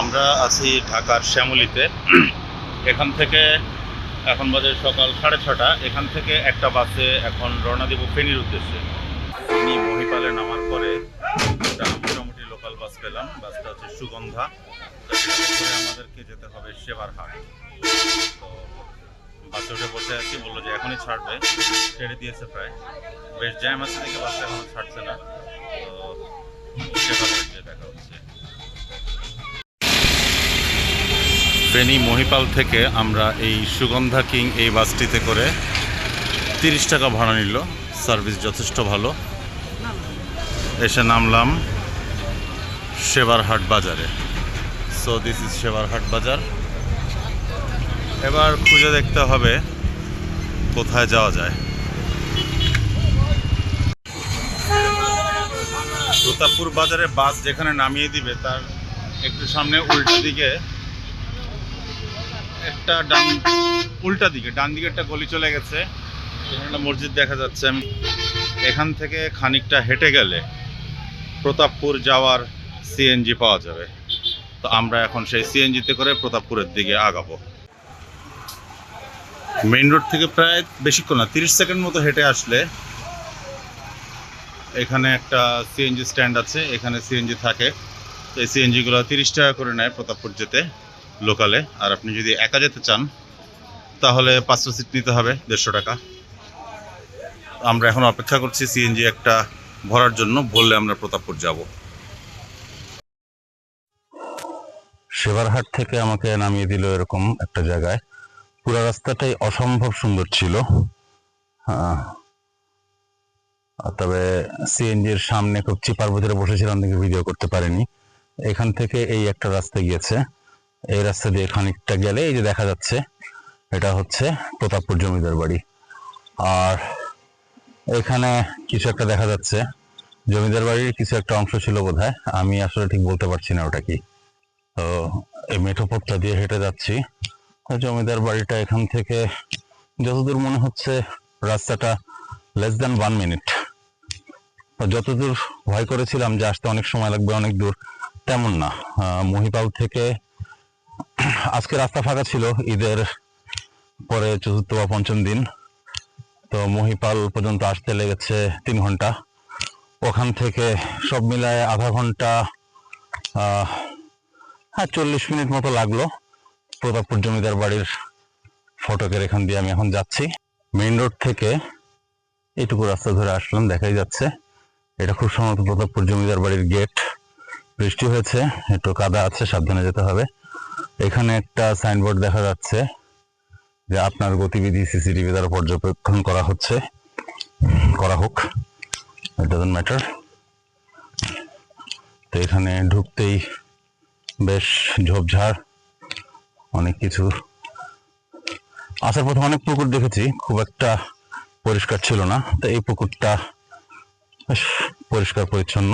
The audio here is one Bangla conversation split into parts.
আমরা আছি ঢাকার শ্যামলীতে। এখান থেকে এখন বাজে সকাল সাড়ে ছটা। এখান থেকে একটা বাসে এখন রওনা দেব ফেনীর উদ্দেশ্যে। ফেনী মহিপালে নামার পরে একটা মোটামুটি লোকাল বাস পেলাম। বাসটা হচ্ছে সুগন্ধা। আমাদেরকে যেতে হবে সেবারহাট তো বাসে উঠে বসে আছি। বলল যে এখনই ছাড়বে। ছেড়ে দিয়েছে প্রায়। বেশ জ্যাম আছে দেখে বাসটা এখনও ছাড়ছে না। তো সেবারহাট গিয়ে দেখা হচ্ছে। ফেনী মহিপাল থেকে আমরা এই সুগন্ধা কিং এই বাসটিতে করে তিরিশ টাকা ভাড়া নিল। সার্ভিস যথেষ্ট ভালো। এসে নামলাম সেবারহাট বাজারে। সো দিস ইজ সেবারহাট বাজার। এবার খুঁজে দেখতে হবে কোথায় যাওয়া যায়। প্রতাপপুর বাজারে বাস যেখানে নামিয়ে দিবে, তার একটু সামনে উল্টো দিকে একটা ডান উল্টা দিকে, ডান দিকে একটা গলি চলে গেছে। একটা মসজিদ দেখা যাচ্ছে। আমি এখান থেকে খানিকটা হেঁটে গেলে প্রতাপপুর যাওয়ার সিএনজি পাওয়া যাবে। তো আমরা এখন সেই সিএনজিতে করে প্রতাপপুরের দিকে আগাবো। মেইন রোড থেকে প্রায় বেশিক্ষণ না, তিরিশ সেকেন্ড মতো হেঁটে আসলে এখানে একটা সিএনজি স্ট্যান্ড আছে। এখানে সিএনজি থাকে। তো এই সিএনজিগুলো তিরিশ টাকা করে নেয় প্রতাপপুর যেতে। লোকালে আর আপনি যদি একা যেতে চান, তাহলে পাঁচশো সিট নিতে হবে, দেড়শো টাকা। আমরা এখন অপেক্ষা করছি সিএনজি একটা ভরার জন্য, বললে আমরা প্রতাপপুর যাব। সেবারহাট থেকে আমাকে নামিয়ে দিল এরকম একটা জায়গায়। পুরো রাস্তাটাই অসম্ভব সুন্দর ছিল। আর তবে সিএনজির সামনে খুব চিপার ভিতরে বসেছিলাম দেখে ভিডিও করতে পারিনি। এখান থেকে এই একটা রাস্তা গিয়েছে। এই রাস্তা দিয়ে খানিকটা গেলে এই যে দেখা যাচ্ছে, এটা হচ্ছে প্রতাপপুর জমিদার বাড়ি। আর এখানে কিছু একটা দেখা যাচ্ছে। জমিদার বাড়ির কিছু একটা অংশ ছিল বোধহয়। আমি আসলে ঠিক বলতে পারছি না ওটা কি। তো এই মেঠো পথটা দিয়ে হেঁটে যাচ্ছি। জমিদার বাড়িটা এখান থেকে যতদূর মনে হচ্ছে রাস্তাটা লেস দ্যান ওয়ান মিনিট যতদূর ভয় করেছিলাম যে আসতে অনেক সময় লাগবে, অনেক দূর, তেমন না। মহিপাল থেকে আজকে রাস্তা ফাঁকা ছিল, ঈদের পরে চতুর্থ বা পঞ্চম দিন। তো মহিপাল পর্যন্ত আসতে লেগেছে তিন ঘণ্টা। ওখান থেকে সব মিলায় আধা ঘণ্টা হ্যাঁ চল্লিশ মিনিট মতো লাগল। প্রতাপপুর জমিদার বাড়ির ফটকের এখান দিয়ে আমি এখন যাচ্ছি। মেইন রোড থেকে এইটুকু রাস্তা ধরে আসলাম, দেখাই যাচ্ছে। এটা খুব সম্ভবত প্রতাপপুর জমিদার বাড়ির গেট। বৃষ্টি হয়েছে, একটু কাদা আছে, সাবধানে যেতে হবে। এখানে একটা সাইনবোর্ড দেখা যাচ্ছে যে আপনার গতিবিধি সিসিটিভি দ্বারা পর্যবেক্ষণ করা হচ্ছে। করা হোক ইট ডাজন্ট ম্যাটার তো এখানে ঢুকতেই বেশ ঝোপঝাড়, অনেক কিছু। আসার পথে অনেক পুকুর দেখেছি, খুব একটা পরিষ্কার ছিল না। তো এই পুকুরটা বেশ পরিষ্কার পরিচ্ছন্ন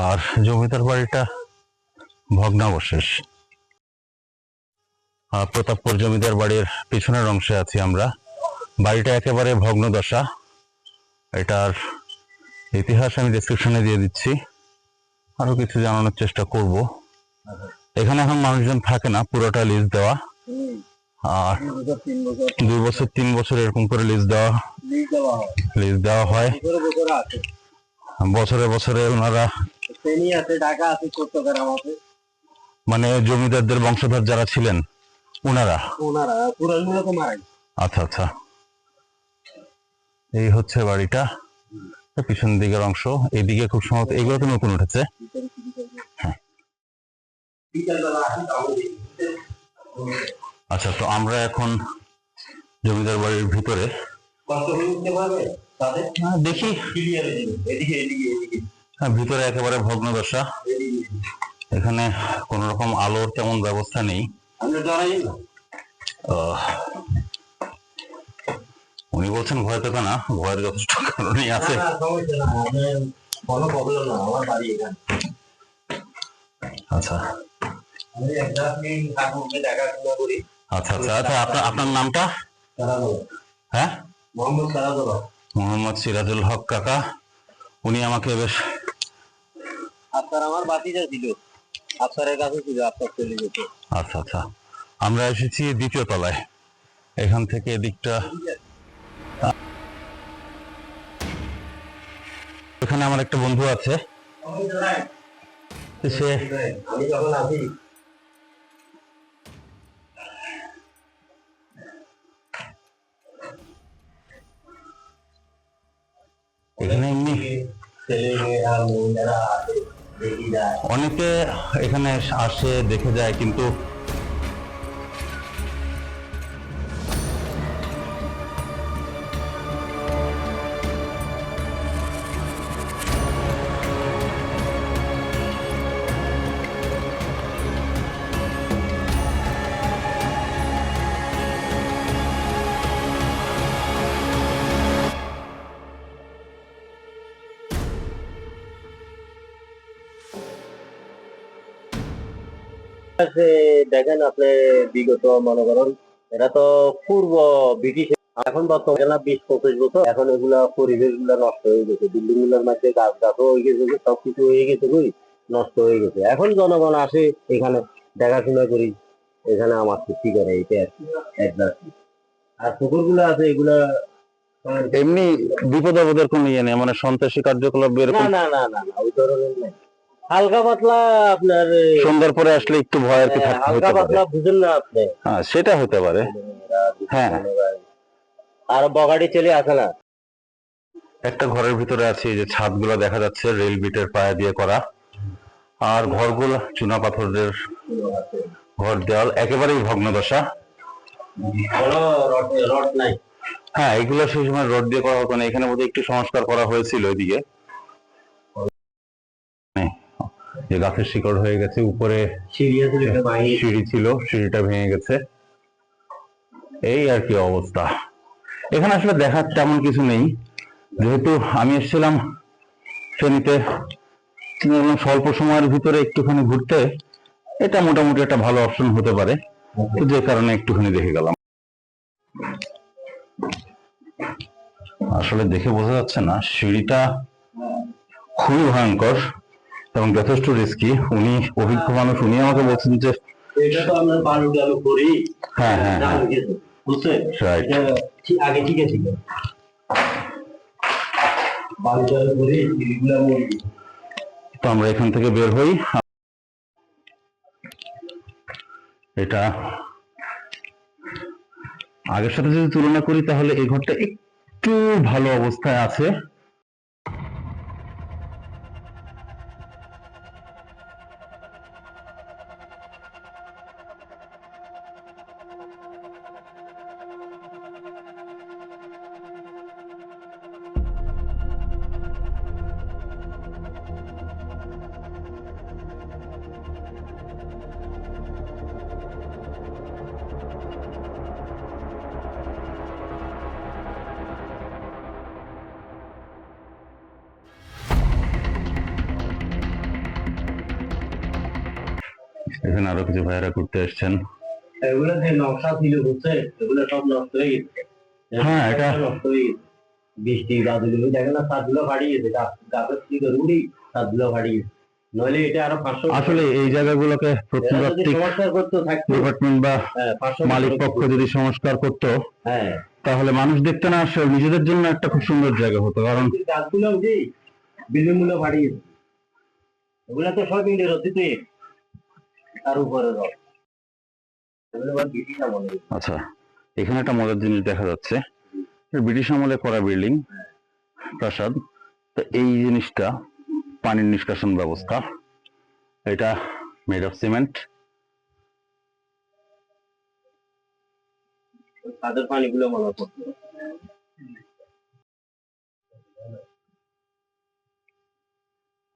আর জমিদার বাড়িটা ভগ্নাবশেষ। প্রতাপপুর জমিদার বাড়ির পিছনের অংশে আছি আমরা। বাড়িটা একেবারে ভগ্নদশা। এটার ইতিহাস আমি ডেসক্রিপশনে দিয়ে দিচ্ছি। আরও কিছু জানানোর চেষ্টা করব। এখানে এখন মানুষজন থাকে না, পুরোটা লিজ দেওয়া। আর দুই বছর, তিন বছর এরকম করে লিজ দেওয়া লিজ দেওয়া হয়। বছরে বছরে ওনারা ঢাকা আছে। মানে জমিদারদের বংশধর যারা ছিলেন ওনারা ওনারা মারাই আচ্ছা আচ্ছা। এই হচ্ছে বাড়িটা। পিছন দিকের অংশ এইদিকে খুব সম্ভবত এগুলো তো নতুন উঠেছে। দেখি। আচ্ছা তো আমরা এখন জমিদার বাড়ির ভিতরে। আহ, দেখি। এদিকে এদিকে এদিকে। হ্যাঁ, ভিতরে একেবারে ভগ্নদশা। এদিকে এখানে কোনো রকম আলোর তেমন ব্যবস্থা নেই। উনি বলছেন ভয় পেতে না ভয়ের যথেষ্ট কারণই আছে না, না, সমস্যা না আমার কোনো প্রবলেম না আমার বাড়ি এখানে। আচ্ছা। আচ্ছা আচ্ছা আচ্ছা আপনার আপনার নামটা? হ্যাঁ? মোহাম্মদ মোহাম্মদ সিরাজুল হক কাকা উনি আমাকে বেশ আপনার আমার বাতিজা ছিল। আফসারের কাছে ছিল আফসার চলে গেছে আচ্ছা আচ্ছা। আমরা এসেছি দ্বিতীয় তলায়। এখান থেকে এদিকটা এখানে আমার একটা বন্ধু আছে। সে এখানে এমনি ছেলে মেয়েরা মেয়েরা যায় অনেকে এখানে আসে দেখে যায় কিন্তু যে দেখেন আপনি বিগত মনে করেন এটা তো পূর্ব ব্রিটিশ। এখন বর্তমানে বিশ পঁচিশ বছর এখন এগুলা পরিবেশগুলা নষ্ট হয়ে গেছে বিল্ডিংগুলার মধ্যে গাছ গাছও হয়ে গেছে সবকিছু হয়ে গেছে কই? নষ্ট হয়ে গেছে। এখন জনগণ আসে এখানে দেখাশোনা করি এখানে আমার চুক্তি করে এইটা আর কি, একবার। আর পুকুরগুলো আছে এগুলা এমনি বিপদ আপদের কোনো ইয়ে নেই মানে সন্ত্রাসী কার্যকলাপ এরকম না না না না ওই ধরনের নাই। হালকা পাতলা আপনার সন্ধ্যার পরে আসলে একটু ভয় আর কি হ্যাঁ, থাকতে হালকা হতে পারে। পাতলা বুঝেন না আপনি। হ্যাঁ সেটা হতে পারে। হ্যাঁ। আর বগাড়ি চলে আসে না। একটা ঘরের ভিতরে আছে এই যে ছাদগুলো দেখা যাচ্ছে রেল বিটের পায়া দিয়ে করা। আর ঘরগুলো চুনা পাথরের ঘর দেওয়াল একেবারেই ভগ্নদশা। রড নাই। হ্যাঁ এগুলো সেই সময় রোড দিয়ে করা হতো না এখানে বোধহয় একটু সংস্কার করা হয়েছিল এদিকে যে গাছের শিকড় হয়ে গেছে উপরে সিঁড়ি ছিল সিঁড়িটা ভেঙে গেছে। এই আর কি অবস্থা। এখানে আসলে দেখার তেমন কিছু নেই। যেহেতু আমি এসেছিলাম ফেনীতে স্বল্প সময়ের ভিতরে একটুখানি ঘুরতে এটা মোটামুটি একটা ভালো অপশন হতে পারে। তো যে কারণে একটুখানি দেখে গেলাম। আসলে দেখে বোঝা যাচ্ছে না সিঁড়িটা খুবই ভয়ঙ্কর। এবং যথেষ্ট রিস্কি উনি অভিজ্ঞ মানুষ উনি আমাকে বলছেন যে এটা তো আমরা বালু টালু করি। হ্যাঁ হ্যাঁ হ্যাঁ। বুঝছেন? আগে ঠিক করি তো আমরা এখান থেকে বের হই। এটা আগের সাথে যদি তুলনা করি তাহলে এই ঘরটা একটু ভালো অবস্থায় আছে। এখানে আরও কিছু ভাইয়েরা ঘুরতে এসছেন। এগুলো যে নকশা ছিল বুঝছেন এগুলো সব নষ্ট হয়ে গেছে। হ্যাঁ, এটা- নষ্ট হয়ে গেছে। বৃষ্টি গাছগুলো দেখেন না গেছে। গাছের কি উড়ি ছাদগুলো ফাড়ি গেছে। নইলে এটা আরও পাঁচশো আসলে এই জায়গাগুলোকে প্রত্নতাত্ত্বিক ডিপার্টমেন্ট বা হ্যাঁ, মালিক পক্ষ যদি সংস্কার করতো হ্যাঁ। তাহলে মানুষ দেখতে না আসে নিজেদের জন্য একটা খুব সুন্দর জায়গা হতো। কারণ গাছগুলো যে বিল্ডিংগুলো গেছে। ওগুলা তো সব ইন্ডিয়ার অতীত তার উপরে রড। আচ্ছা এখানে একটা মজার জিনিস দেখা যাচ্ছে। ব্রিটিশ আমলে করা বিল্ডিং প্রাসাদ তো এই জিনিসটা পানির নিষ্কাশন ব্যবস্থা। এটা মেড অফ সিমেন্ট তাদের পানিগুলো মনে করতো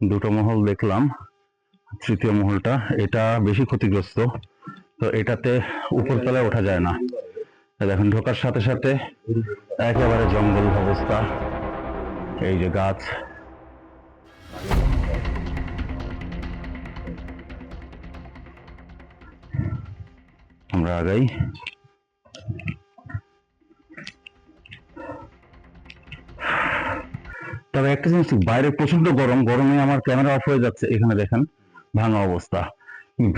দুটো মহল দেখলাম। তৃতীয় মহলটা, এটা বেশি ক্ষতিগ্রস্ত। তো এটাতে উপরতলায় ওঠা যায় না। দেখেন, ঢোকার সাথে সাথে একেবারে জঙ্গল অবস্থা। এই যে গাছ। আমরা আগাই। তবে একটা জিনিস, বাইরে প্রচণ্ড গরম। গরমে আমার ক্যামেরা অফ হয়ে যাচ্ছে, এখানে দেখেন। ভাঙা অবস্থা।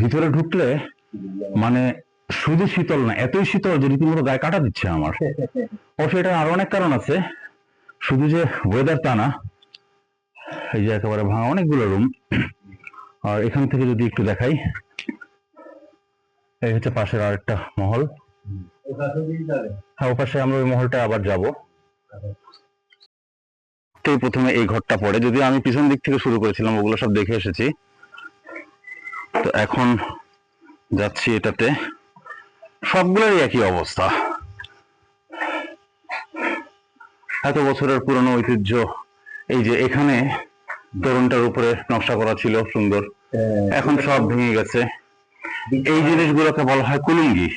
ভিতরে ঢুকলে মানে শুধু শীতল না, এতই শীতল যে রীতিমতো গায়ে কাটা দিচ্ছে আমার। অবশ্য এটা আরও অনেক কারণ আছে। শুধু যে ওয়েদার তা না, এই যে একেবারে ভাঙা অনেকগুলো রুম আর এখান থেকে যদি একটু দেখাই, এই হচ্ছে পাশের আরেকটা মহল। হ্যাঁ ওপাশে আমরা ওই মহলটা আবার যাব। তো প্রথমে এই ঘরটা পড়ে। যদিও আমি পিছন দিক থেকে শুরু করেছিলাম, ওগুলো সব দেখে এসেছি। তো এখন যাচ্ছি এটাতে। সবগুলোরই একই অবস্থা। এত বছরের পুরনো ঐতিহ্য এই যে এখানে তরুণটার উপরে নকশা করা ছিল সুন্দর। এখন সব ভেঙে গেছে। এই জিনিসগুলোকে বলা হয় কুলুঙ্গি।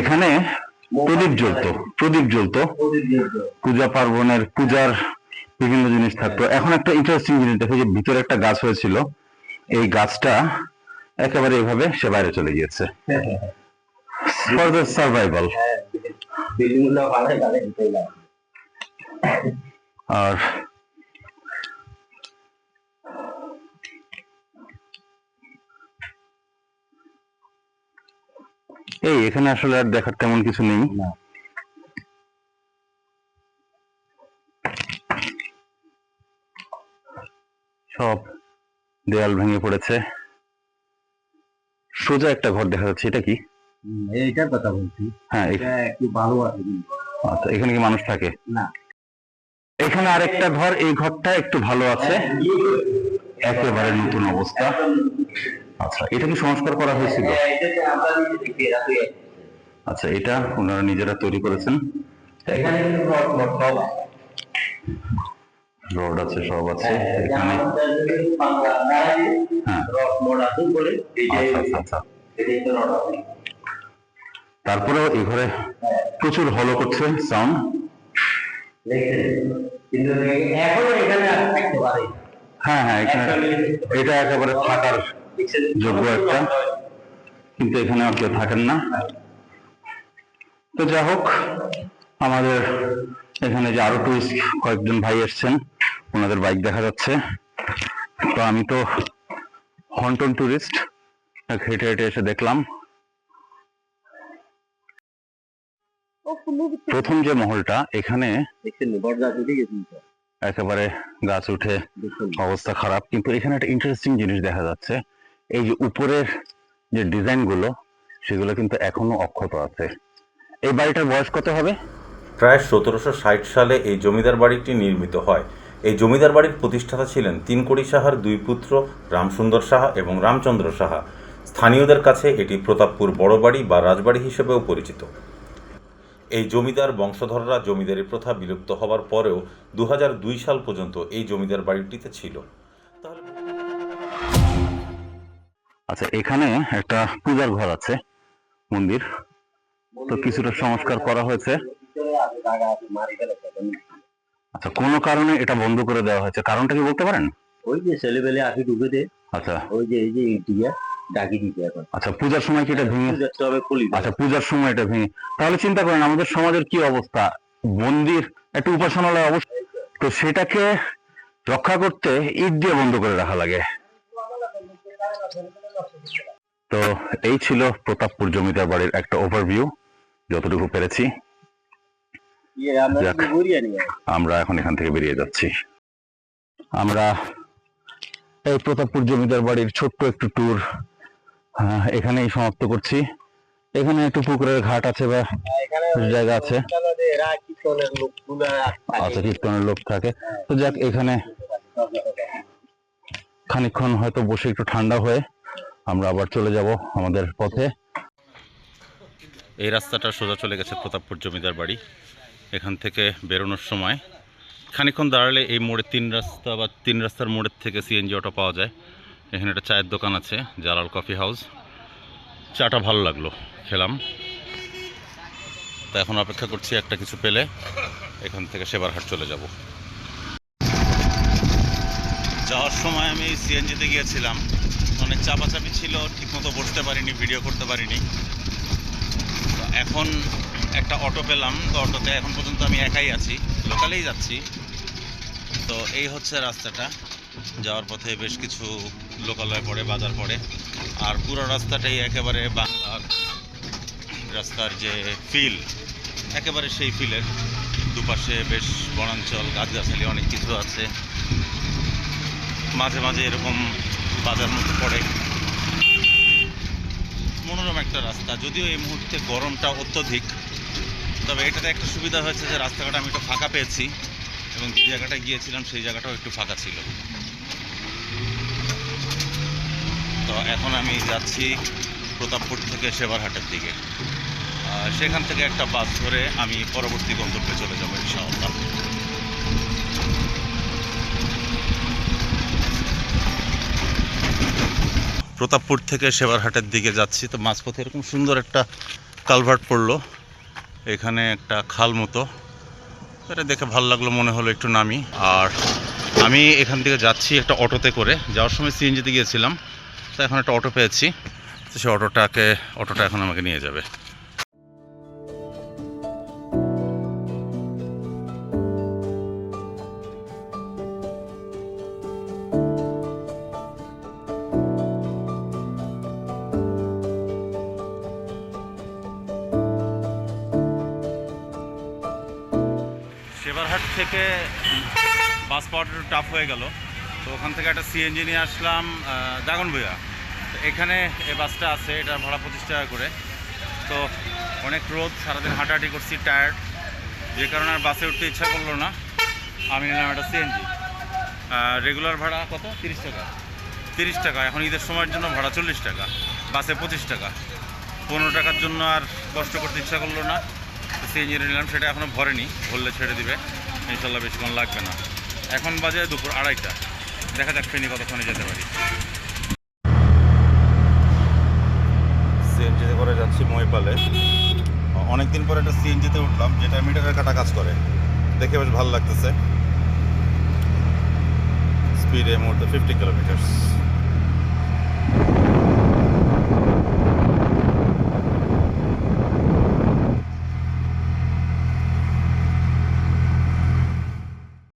এখানে প্রদীপ জ্বলতো প্রদীপ জ্বলতো। পূজা পার্বণের পূজার বিভিন্ন জিনিস থাকতো। এখন একটা ইন্টারেস্টিং জিনিস দেখো যে ভিতরে একটা গাছ হয়েছিল। এই গাছটা একেবারে এইভাবে সে বাইরে চলে গিয়েছে। ফর দ্য সার্ভাইভাল আর এই এখানে আসলে আর দেখার তেমন কিছু নেই। সব দেয়াল ভেঙে পড়েছে। সোজা একটা ঘর দেখা যাচ্ছে এটা কি? এইটার কথা বলছি। হ্যাঁ এটা একটু ভালো আছে আচ্ছা এখানে কি মানুষ থাকে? না। এখানে আরেকটা ঘর এই ঘরটা একটু ভালো আছে। একেবারে নতুন অবস্থা। আচ্ছা এটা কি সংস্কার করা হয়েছিল? থেকে রাখি আচ্ছা এটা ওনারা নিজেরা তৈরি করেছেন। এখানে রড আছে। সব আছে হ্যাঁ, এখানে। হ্যাঁ। আচ্ছা আচ্ছা আচ্ছা। এটাই তো রড আছে। তারপরেও এই ঘরে প্রচুর হলো করছে সাউন্ড হ্যাঁ হ্যাঁ এখানে এটা একেবারে থাকার? যোগ্য একটা। কিন্তু এখানে আর কেউ থাকেন না। তো যা হোক আমাদের এখানে যে আরও টুরিস্ট কয়েকজন ভাই এসছেন, ওনাদের বাইক দেখা যাচ্ছে। তো আমি তো হন্টন টুরিস্ট হেঁটে হেঁটে এসে দেখলাম। প্রথম যে মহলটা, এখানে একেবারে গাছ উঠে অবস্থা খারাপ। কিন্তু এখানে একটা ইন্টারেস্টিং জিনিস দেখা যাচ্ছে। এই যে উপরের যে ডিজাইনগুলো, সেগুলো কিন্তু এখনও অক্ষত আছে। এই বাড়িটার বয়স কত হবে? প্রায় সতেরোশো ষাট সালে এই জমিদার বাড়িটি নির্মিত হয়। এই জমিদার বাড়ির প্রতিষ্ঠাতা ছিলেন তিনকড়ি সাহার দুই পুত্র রামসুন্দর সাহা এবং রামচন্দ্র সাহা। স্থানীয়দের কাছে এটি প্রতাপপুর বড় বাড়ি বা রাজবাড়ি হিসেবেও পরিচিত। এই জমিদার বংশধররা জমিদারি প্রথা বিলুপ্ত হবার পরেও দুহাজার দুই সাল পর্যন্ত এই জমিদার বাড়িটিতে ছিল। আচ্ছা এখানে একটা পূজার ঘর আছে মন্দির। তো কিছুটা সংস্কার করা হয়েছে। জায়গা আছে মারি গেলে আচ্ছা কোনো কারণে এটা বন্ধ করে দেওয়া হয়েছে? কারণটা কি বলতে পারেন? ওই যে ছেলেবেলে ঢুকে দে। আচ্ছা। ওই যে এই যে ইটিয়া ডাকি দিছে এখন। আচ্ছা পূজার সময় কি এটা ভেঙে দেখতে খুলি আচ্ছা পূজার সময় এটা ভেঙে তাহলে চিন্তা করেন আমাদের সমাজের কি অবস্থা? মন্দির একটা উপাসনালয় অবস্থা তো সেটাকে রক্ষা করতে ইট দিয়ে বন্ধ করে রাখা লাগে। তো এই ছিল প্রতাপপুর জমিদার বাড়ির একটা ওভারভিউ যতটুকু পেরেছি। আমরা নিয়ে আমরা এখন এখান থেকে বেরিয়ে যাচ্ছি। আমরা এই প্রতাপপুর জমিদার বাড়ির ছোট্ট একটু ট্যুর এখানেই সমাপ্ত করছি। এখানে একটু পুকুরের ঘাট আছে বা জায়গা আছে। কীর্তনের আচ্ছা কীর্তনের লোক থাকে। তো যাক এখানে খানিকক্ষণ হয়তো বসে একটু ঠান্ডা হয়ে আমরা আবার চলে যাব আমাদের পথে। এই রাস্তাটা সোজা চলে গেছে প্রতাপপুর জমিদার বাড়ি। এখান থেকে বেরোনোর সময়। খানিকক্ষণ দাঁড়ালে এই মোড়ে তিন রাস্তা বা তিন রাস্তার মোড়ের থেকে সিএনজি অটো পাওয়া যায়। এখানে একটা চায়ের দোকান আছে, জালাল কফি হাউস। চাটা ভালো লাগল, খেলাম। তা এখন অপেক্ষা করছি একটা কিছু পেলে, এখান থেকে সেবারহাট চলে যাব। যাওয়ার সময় আমি সিএনজিতে গিয়েছিলাম। অনেক চাপাচাপি ছিল, ঠিকমতো বসতে পারিনি ভিডিও করতে পারিনি। এখন একটা অটো পেলাম, তো অটোতে এখন পর্যন্ত আমি একাই আছি, লোকালেই যাচ্ছি। তো এই হচ্ছে রাস্তাটা, যাওয়ার পথে বেশ কিছু লোকালয় পড়ে, বাজার পড়ে, আর পুরো রাস্তাটাই একেবারে বাংলার রাস্তার যে ফিল একেবারে সেই ফিলের দুপাশে বেশ বনাঞ্চল, গাছগাছালি, অনেক কিছু আছে। মাঝে মাঝে এরকম বাজার মতো পড়ে। মনোরম একটা রাস্তা, যদিও এই মুহূর্তে গরমটা অত্যধিক। তবে এটাতে একটা সুবিধা হয়েছে যে রাস্তাঘাট আমি একটু ফাঁকা পেয়েছি এবং যে জায়গাটায় গিয়েছিলাম সেই জায়গাটাও একটু ফাঁকা ছিল। তো এখন আমি যাচ্ছি প্রতাপপুর থেকে সেবারহাটের দিকে। সেখান থেকে একটা বাস ধরে আমি পরবর্তী গন্তব্যে চলে যাব ইনশাআল্লাহ। প্রতাপপুর থেকে সেবারহাটের দিকে যাচ্ছি। তো মাঝপথে এরকম সুন্দর একটা কালভার্ট পড়ল। এখানে একটা খাল মতো। এটা দেখে ভালো লাগল, মনে হলো একটু নামি। আর আমি এখান থেকে যাচ্ছি একটা অটোতে করে। যাওয়ার সময় সিএনজিতে গিয়েছিলাম, তো এখন একটা অটো পেয়েছি। তো সেই অটোটাকে, অটোটা এখন আমাকে নিয়ে যাবে। সেবারহাট থেকে বাস পাওয়াটা একটু টাফ হয়ে গেল। তো ওখান থেকে একটা সিএনজি নিয়ে আসলাম দাগনভূয়া তো এখানে এই বাসটা আছে, এটা ভাড়া পঁচিশ টাকা করে। তো অনেক রোদ, সারাদিন হাঁটাহাঁটি করছি টায়ার্ড যে কারণে আর বাসে উঠতে ইচ্ছা করল না। আমি নিলাম একটা সিএনজি রেগুলার ভাড়া কত? তিরিশ টাকা। তিরিশ টাকা। এখন ঈদের সময়ের জন্য ভাড়া চল্লিশ টাকা। বাসে পঁচিশ টাকা। পনেরো টাকার জন্য আর কষ্ট করতে ইচ্ছা করল না। সিএনজি নিলাম সেটা এখনও ভরেনি, ভরলে ছেড়ে দিবে। ইনশাল্লাহ বেশিক্ষণ লাগবে না। এখন বাজে দুপুর আড়াইটা। দেখা যাক ফেনি কতক্ষণে যেতে পারি। সিএনজিতে করে যাচ্ছি মহিপালে অনেকদিন পরে একটা সিএনজিতে উঠলাম, যেটা মিটারের কাটা কাজ করে। দেখে বেশ ভালো লাগতেছে। স্পিড মুহূর্তে ফিফটি কিলোমিটার্স